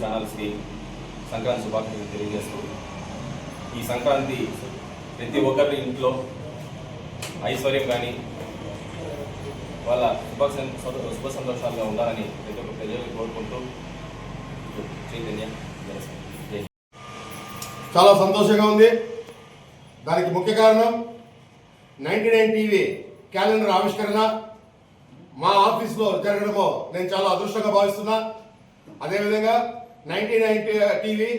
ఛానల్స్కి సంక్రాంతి శుభాకాంక్షలు తెలియజేస్తూ ఈ సంక్రాంతి ప్రతి ఒక్కరి ఇంట్లో ఐశ్వర్యం కానీ వాళ్ళ శుభ శుభ సంతోషాలుగా ఉండాలని ప్రతి ఒక్క ప్రజలు కోరుకుంటూ చైతన్య చాలా సంతోషంగా ఉంది. దానికి ముఖ్య కారణం నైంటీ నైన్ టీవీ క్యాలెండర్ ఆవిష్కరణ మా ఆఫీస్లో జరగడమో నేను చాలా అదృష్టంగా భావిస్తున్నా. అదేవిధంగా నైన్టీ నైన్ టీవీ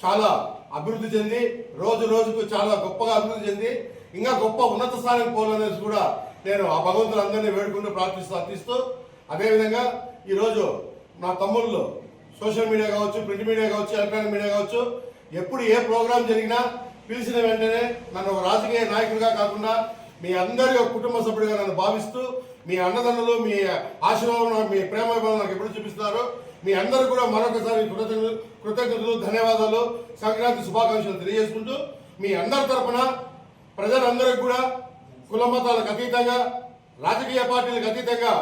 చాలా అభివృద్ధి చెంది రోజు రోజుకు చాలా గొప్పగా అభివృద్ధి చెంది ఇంకా గొప్ప ఉన్నత స్థానానికి పోవాలనేసి కూడా నేను ఆ భగవంతులందరినీ వేడుకుంటూ ప్రార్థిస్తూ అర్థిస్తూ అదేవిధంగా ఈరోజు నా తమ్ముళ్ళు సోషల్ మీడియా కావచ్చు ప్రింట్ మీడియా కావచ్చు ఎలక్ట్రానిక్ మీడియా కావచ్చు ఎప్పుడు ఏ ప్రోగ్రాం జరిగినా పిలిచిన వెంటనే నన్ను ఒక రాజకీయ నాయకుడిగా కాకుండా మీ అందరి ఒక కుటుంబ సభ్యుడిగా నన్ను భావిస్తూ మీ అన్నదండలు మీ ఆశీర్వాదం మీ ప్రేమ నాకు ఎప్పుడు చూపిస్తారో మీ అందరూ కూడా మరొకసారి కృతజ్ఞతలు కృతజ్ఞతలు ధన్యవాదాలు సంక్రాంతి శుభాకాంక్షలు తెలియజేసుకుంటూ మీ అందరి తరపున ప్రజలందరికీ కూడా కుల మతాలకు అతీతంగా రాజకీయ పార్టీలకు అతీతంగా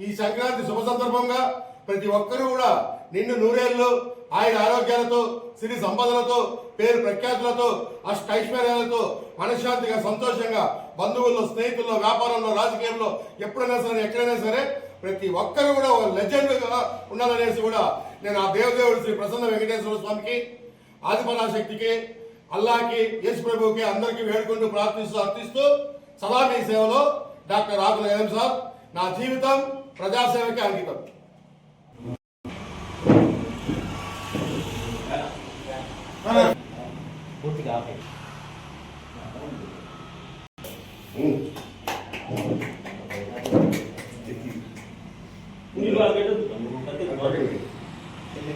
ఈ సంక్రాంతి శుభ సందర్భంగా ప్రతి ఒక్కరూ కూడా నిన్ను నూరేళ్ళు ఆయన ఆరోగ్యాలతో సిరి సంపదలతో పేరు ప్రఖ్యాతులతో అష్టైశ్వర్యాలతో మనశ్శాంతిగా సంతోషంగా బంధువుల్లో స్నేహితుల్లో వ్యాపారంలో రాజకీయంలో ఎప్పుడైనా సరే ఎక్కడైనా సరే ప్రతి ఒక్కరు కూడా ఒక లెజెండ్గా ఉండాలనేసి కూడా నేను ఆ దేవదేవుడు శ్రీ ప్రసన్న వెంకటేశ్వర స్వామికి ఆదిపరాశక్తికి అల్లాకి యేసు ప్రభుకి అందరికీ వేడుకుంటూ ప్రార్థిస్తూ అర్థిస్తూ సదా మీ సేవలో డాక్టర్ రాకుల ఏం సార్ నా జీవితం ప్రజాసేవకి అంకితం. పూర్తిగా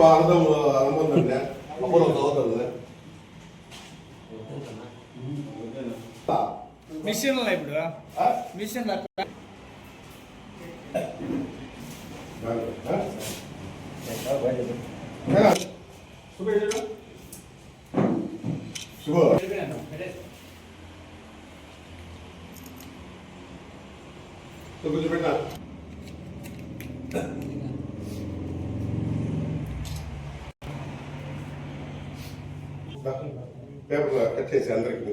ഭാഗത്ത് അറുപത്തി അപ്പുറം തോന്നുന്നത് మిషన్లో ఇప్పుడు. మిషన్లో శుభ కొంచెం పెట్టినా పేపర్ కట్ చేసి అందరికి